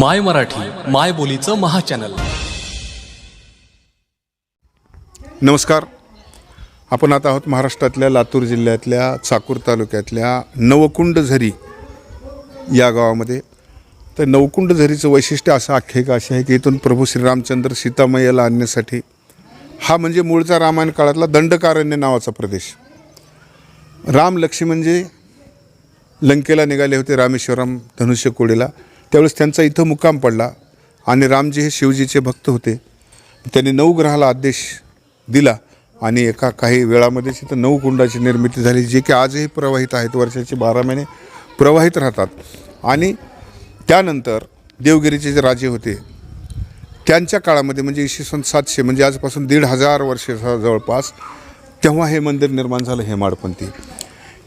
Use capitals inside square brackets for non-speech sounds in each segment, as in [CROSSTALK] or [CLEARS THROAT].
माय मराठी माय बोलीचं महाचॅनल. नमस्कार. आपण आता आहोत महाराष्ट्रातल्या लातूर जिल्ह्यातल्या चाकूर तालुक्यातल्या नवकुंड झरी या गावामध्ये. तर नवकुंड झरीचं वैशिष्ट्य असं आख्यायिका अशी आहे की इथून प्रभू श्रीरामचंद्र सीतामय्याला आणण्यासाठी हा म्हणजे मूळचा रामायण काळातला दंडकारण्य नावाचा प्रदेश. राम लक्ष्मी म्हणजे लंकेला निघाले होते रामेश्वरम धनुष्यकोडीला त्यावेळेस त्यांचा इथं मुक्काम पडला आणि रामजी हे शिवजीचे भक्त होते. त्यांनी नऊ ग्रहाला आदेश दिला आणि एका काही वेळामध्येच इथं नऊ कुंडाची निर्मिती झाली जे की आजही प्रवाहित आहेत वर्षाचे बारा महिने प्रवाहित राहतात. आणि त्यानंतर देवगिरीचे जे राजे होते त्यांच्या काळामध्ये म्हणजे इसवी सन सातशे म्हणजे आजपासून दीड हजार वर्ष जवळपास तेव्हा हे मंदिर निर्माण झालं हेमाडपंथी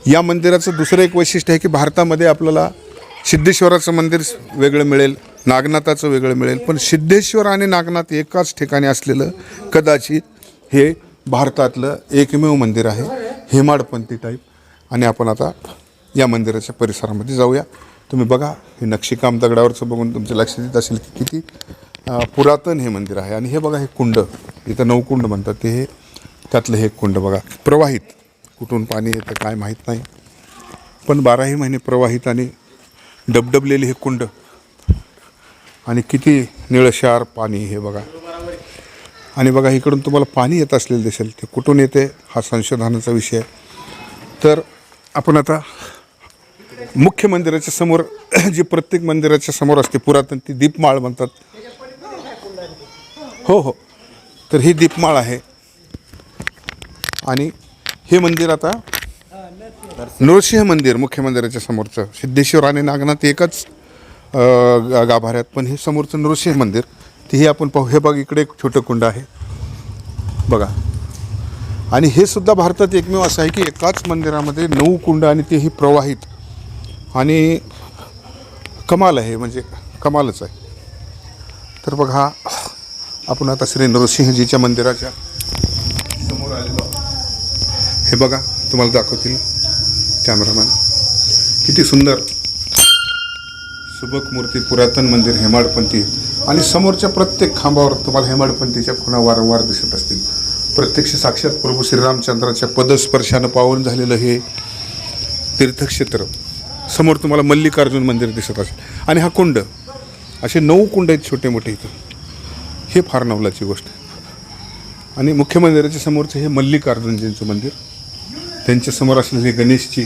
या मंदिराचं दुसरं एक वैशिष्ट्य आहे की भारतामध्ये आपल्याला सिद्धेश्वराचं मंदिर वेगळं मिळेल नागनाथाचं वेगळं मिळेल पण सिद्धेश्वर आणि नागनाथ एकाच ठिकाणी असलेलं कदाचित हे भारतातलं एकमेव मंदिर आहे हेमाडपंथी टाईप आणि आपण आता या मंदिराच्या परिसरामध्ये जाऊया. तुम्ही बघा हे नक्षीकाम दगडावरचं बघून तुमचं लक्ष देत असेल की किती पुरातन हे मंदिर आहे. आणि हे बघा हे कुंड इथं नवकुंड म्हणतात ते. हे त्यातलं हे कुंड बघा. प्रवाहित कुठून पाणी येतं काय माहीत नाही. पण बाराही महिने प्रवाहित आणि डबडबलेले हे कुंड. आणि किती निळशार पाणी हे बघा. आणि बघा इकडून तुम्हाला पाणी येत असलेलं दिसेल. ते कुठून येते हा संशोधनाचा विषय. आहे. तर आपण आता मुख्य मंदिराच्या समोर [CLEARS THROAT] जी प्रत्येक मंदिराच्या समोर असते पुरातन ती दीपमाळ म्हणतात. हो हो. तर ही दीपमाळ आहे. आणि हे मंदिर आता नृसिंह मंदिर मुख्य मंदिराच्या समोरचं. सिद्धेश्वर आणि नागनाथ एकच गा- गाभाऱ्यात. पण हे समोरचं नृसिंह मंदिर तेही आपण पाहू. हे बघ इकडे एक छोटं कुंड आहे. बघा. आणि हे सुद्धा भारतात एकमेव असं आहे की एकाच मंदिरामध्ये नऊ कुंड आणि तेही प्रवाहित. आणि कमाल आहे म्हणजे कमालच आहे. तर बघा आपण आता श्री नृसिंहजीच्या मंदिराच्या समोर आलेलो हे बघा तुम्हाला दाखवतील. कॅमेरामॅन. किती सुंदर. सुबक मूर्ती पुरातन मंदिर हेमाडपंथी. आणि समोरच्या प्रत्येक खांबावर तुम्हाला हेमाडपंथीच्या खुणा वारंवार दिसत असतील. प्रत्यक्ष साक्षात प्रभू श्रीरामचंद्राच्या पदस्पर्शानं पावन झालेलं हे तीर्थक्षेत्र. समोर तुम्हाला मल्लिकार्जुन मंदिर दिसत असेल. आणि हा कुंड असे नऊ कुंड आहेत छोटे मोठे इथं. हे फार नवलाची गोष्ट आहे. आणि मुख्य मंदिराच्या समोरचं हे मल्लिकार्जुनजींचं मंदिर. त्यांच्यासमोर असलेली असलेले गणेशजी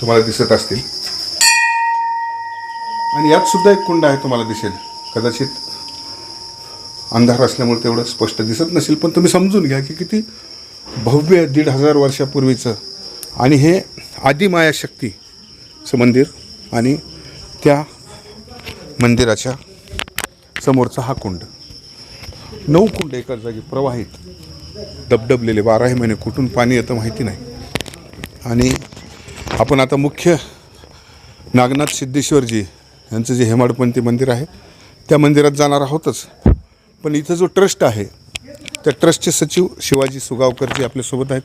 तुम्हाला दिसत असतील. आणि यात सुद्धा एक कुंड आहे तुम्हाला दिसेल. कदाचित अंधार असल्यामुळे तेवढं स्पष्ट दिसत नसेल पण तुम्ही समजून घ्या की किती भव्य दीड हजार वर्षापूर्वीचं. आणि हे आदिमाया शक्तीचं मंदिर आणि त्या मंदिराच्या समोरचा हा कुंड. नऊ कुंड एकाच जागी प्रवाहित. दबदबलेले बाराही महिने कुठून पाणी येतं माहिती नाही. आणि आपण आता मुख्य नागनाथ सिद्धेश्वरजी यांचं जे हेमाडपंथी मंदिर आहे त्या मंदिरात जाणार आहोतच. पण इथं जो ट्रस्ट आहे त्या ट्रस्टचे सचिव शिवाजी सुगावकरजी आपल्यासोबत आहेत.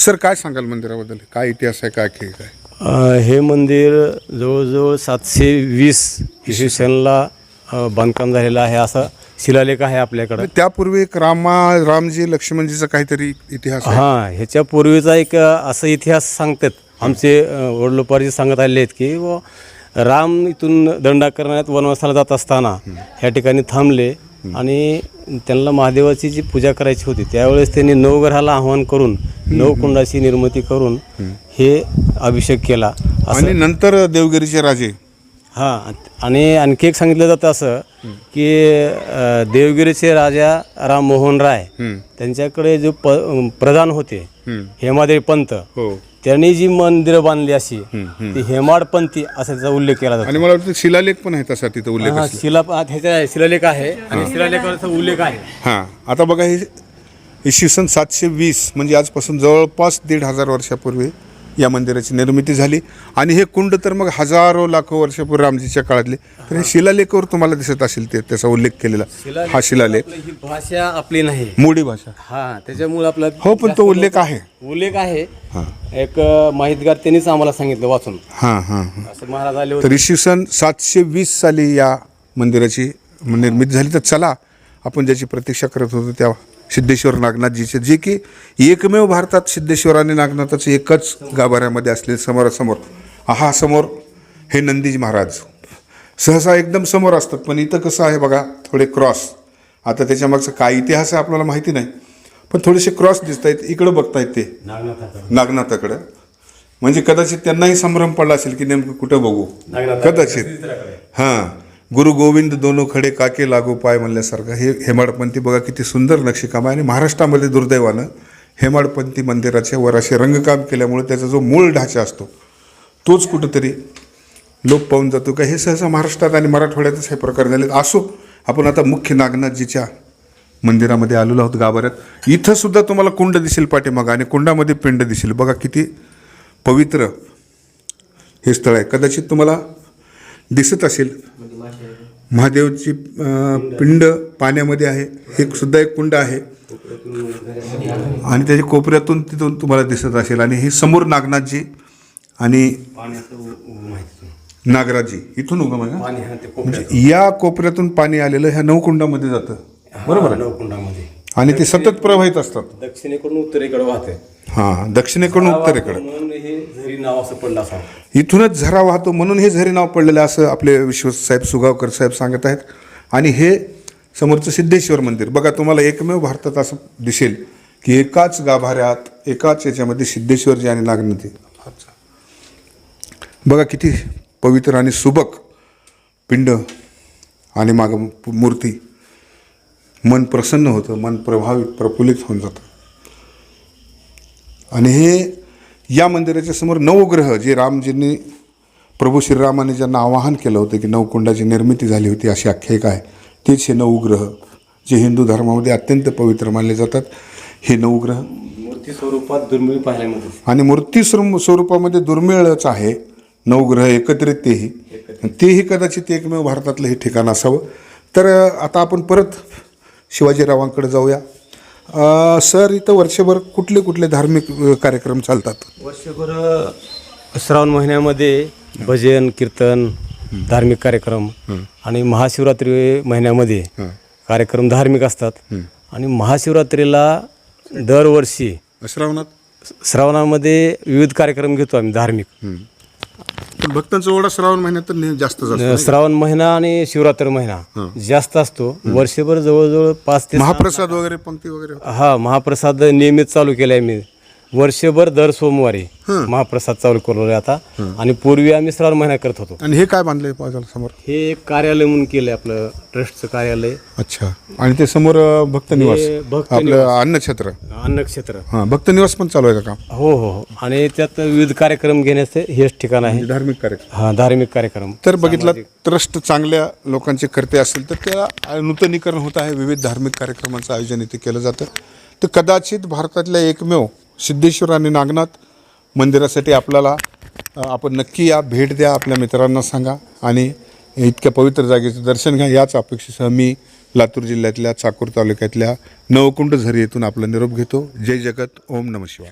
सर काय सांगाल मंदिराबद्दल? काय इतिहास आहे काय खेळ काय हे मंदिर जवळजवळ सातशे वीस इसवी सनला बांधकाम झालेलं आहे. असा शिलालेख आहे आपल्याकडं. त्यापूर्वी एक रामा रामजी लक्ष्मणजीचा काहीतरी इतिहास आहे. हां ह्याच्या पूर्वीचा एक असा इतिहास सांगतात. आमचे अ, सांगत आलेले आहेत की व राम इथून दंडा करण्यात वनवासाला जात असताना ह्या ठिकाणी थांबले आणि त्यांना महादेवाची जी पूजा करायची होती त्यावेळेस त्यांनी नवग्रहाला आवाहन करून नवकुंडाची निर्मिती करून हे अभिषेक केला. आणि नंतर देवगिरीचे राजे. हां आणि आणखी एक सांगितलं जातं असं की अ, देवगिरीचे राजा राममोहन राय त्यांच्याकडे जो प प्रधान होते हेमादेवी पंत हो. त्यांनी जी मंदिरं बांधली अशी ती हेमाडपंथी असा त्याचा उल्लेख केला जातो. आणि मला वाटतं शिलालेख पण आहे तसा तिथं उल्लेख हा, शिला शिलालेख आहे आणि शिलालेखाचा उल्लेख आहे. हां. आता बघा हे इसवी सन सातशे वीस म्हणजे आजपासून जवळपास दीड हजार वर्षापूर्वी या मंदिराची निर्मिती झाली. आणि हे कुंड तर मग हजारो लाखो वर्षापूर्वी रामजीच्या काळातले. तर हे शिलालेखावर तुम्हाला दिसत असेल ते त्याचा उल्लेख केलेला. हा शिलालेख. आपलं ही भाषा आपली नाही. मोडी भाषा. हा त्याच्यामुळे आपला हो पण तो उल्लेख आहे. उल्लेख आहे. एक अ, माहितगार त्यांनीच आम्हाला सांगितलं वाचून. हां हां हां. असं महाराज आले होते. तर इसवी सन सातशे वीस साली या मंदिराची निर्मिती झाली. तर चला आपण ज्याची प्रतीक्षा करत होतो त्या सिद्धेश्वर नागनाथजीचे जे की एकमेव भारतात सिद्धेश्वर आणि नागनाथाचं एकच गाभाऱ्यामध्ये असले समोरासमोर. हा समोर हे नंदीजी महाराज. सहसा एकदम समोर असतात पण इथं कसं आहे बघा थोडे क्रॉस. आता त्याच्यामागचा काय इतिहास आहे आपल्याला माहिती नाही पण थोडेसे क्रॉस दिसत आहेत इकडं बघतायत ते. नागनाथाकडं. म्हणजे कदाचित त्यांनाही संभ्रम पडला असेल की नेमकं कुठं बघू. कदाचित. हां. गुरु गोविंद दोनो खडे काके लागू पाय म्हणल्यासारखं. हे हेमाडपंथी बघा किती सुंदर नक्षीकाम आहे आणि महाराष्ट्रामध्ये दुर्दैवानं हेमाडपंथी मंदिराच्या वर असे रंगकाम केल्यामुळे त्याचा जो मूळ ढाचा असतो तोच कुठंतरी लोप पाहून जातो का? हे सहसा महाराष्ट्रात आणि मराठवाड्यातच हे प्रकार झाले. असो आपण आता मुख्य नागनाथजीच्या मंदिरामध्ये आलेलो आहोत गाभाऱ्यात. इथंसुद्धा तुम्हाला कुंड दिसेल पाठीमागा आणि कुंडामध्ये पिंड दिसेल. बघा किती पवित्र हे स्थळ आहे. कदाचित तुम्हाला दिसत असेल. महादेवची अं, पिंड. पाण्यामध्ये आहे. हे सुद्धा एक कुंड आहे. आणि त्याच्या कोपऱ्यातून तिथून तुम्हाला दिसत असेल. आणि हे समोर नागनाथजी आणि. नागराजी. इथून उगम आहे हा. म्हणजे या कोपऱ्यातून पाणी आलेलं ह्या नवकुंडामध्ये जातं. बरोबर? नवकुंडामध्ये आणि ते सतत प्रवाहित असतात. दक्षिणेकडून उत्तरेकडे वाहते हां दक्षिणेकडून उत्तरेकडे. म्हणून हे झरी नाव असं पडलं असा इथूनच झरा वाहतो म्हणून हे झरी नाव पडलेलं आहे असं आपले विश्वस्त साहेब सुगावकर साहेब सांगत आहेत. आणि हे समोरचं सिद्धेश्वर मंदिर. बघा तुम्हाला एकमेव भारतात असं दिसेल की एकाच गाभाऱ्यात एकाच याच्यामध्ये सिद्धेश्वरजी आणि नागनदी बघा किती पवित्र आणि सुबक पिंड आणि माग मूर्ती. मन प्रसन्न होतं मन प्रभावित प्रफुल्लित होऊन जातं. आणि हे या मंदिराच्या समोर नवग्रह जे रामजींनी प्रभू श्रीरामाने ज्यांना आवाहन केलं होतं की नवकुंडाची निर्मिती झाली होती अशी आख्यायिका आहे. तेच हे नवग्रह जे हिंदू धर्मामध्ये अत्यंत पवित्र मानले जातात हे नवग्रह. मूर्ती स्वरूपात दुर्मिळ पाहायला आणि मूर्ती स्वरूप- स्वरूपामध्ये दुर्मिळच आहे नवग्रह एकत्रित तेही. तेही कदाचित एकमेव भारतातलं हे ठिकाण असावं. तर आता आपण परत शिवाजीरावांकडे जाऊया. अ, सर इथं वर्षभर कुठले कुठले धार्मिक अ, कार्यक्रम चालतात? वर्षभर श्रावण महिन्यामध्ये भजन कीर्तन धार्मिक कार्यक्रम आणि महाशिवरात्री महिन्यामध्ये कार्यक्रम धार्मिक असतात. आणि महाशिवरात्रीला दरवर्षी श्रावणात? श्रावणामध्ये विविध कार्यक्रम घेतो आम्ही धार्मिक. भक्तांचा ओढा श्रावण महिन्यात तर जास्त श्रावण महिना आणि शिवरात्र महिना जास्त असतो. वर्षभर जवळजवळ पाच ते सहा- महाप्रसाद वगैरे पंक्ती वगैरे? हा महाप्रसाद नियमित चालू केलाय मी. वर्षभर दर सोमवारी महाप्रसाद चालू करलोय आता. आणि पूर्वी आम्ही श्रावण महिना करत होतो. आणि हे काय बांधलंय समोर? हे एक कार्यालय म्हणून केलंय आपलं ट्रस्टचं कार्यालय. अच्छा. आणि ते समोर भक्त निवास. हे भक्त आपलं अन्नछत्र अन्नक्षेत्र हां भक्त निवास पण चालू आहे का काम? हो हो हो. आणि त्यात विविध कार्यक्रम घेण्याचे हेच ठिकाण आहे. धार्मिक कार्यक्रम. हा धार्मिक कार्यक्रम. तर बघितलं ट्रस्ट चांगल्या लोकांचे करते असेल तर त्याला नूतनीकरण होत आहे. विविध धार्मिक कार्यक्रमांचं आयोजन इथे केलं जातं. तर कदाचित भारतातल्या एकमेव सिद्धेश्वर आणि नागनाथ मंदिरासाठी आपल्याला आपण नक्की या भेट द्या आपल्या मित्रांना सांगा आणि इतक्या पवित्र जागेचं दर्शन घ्या. याच अपेक्षेसह मी लातूर जिल्ह्यातल्या चाकूर तालुक्यातल्या नवकुंड झरी येथून आपला निरोप घेतो. जय जगत ओम नम शिवाय.